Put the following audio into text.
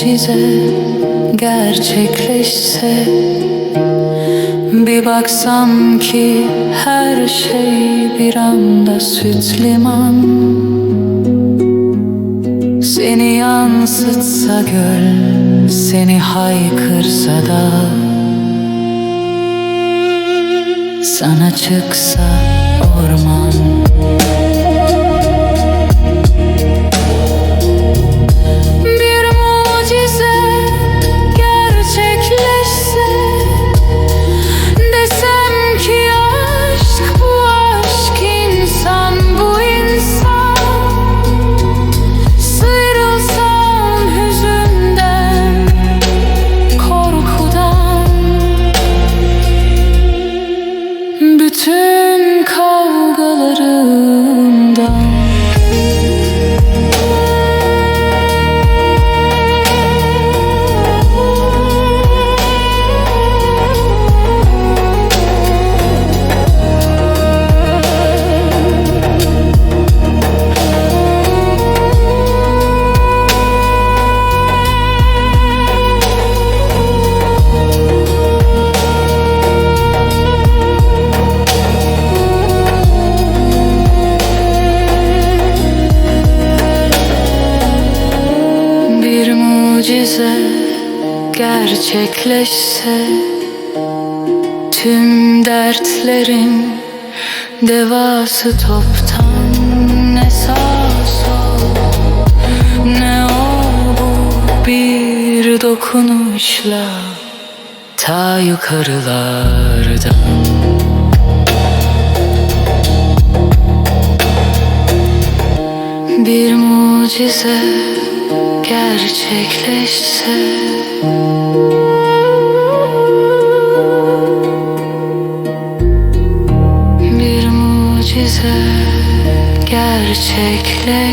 mucize gerçekleşse Bir baksam ki her şey bir anda süt liman. Seni yansıtsa göl, seni haykırsa da Sana çıksa orman mucize gerçekleşse Tüm dertlerin devası toptan Ne sağ sol ne o bu Bir dokunuşla ta yukarılardan. Bir mucize gerçekleşse. Bir mucize gerçekleşse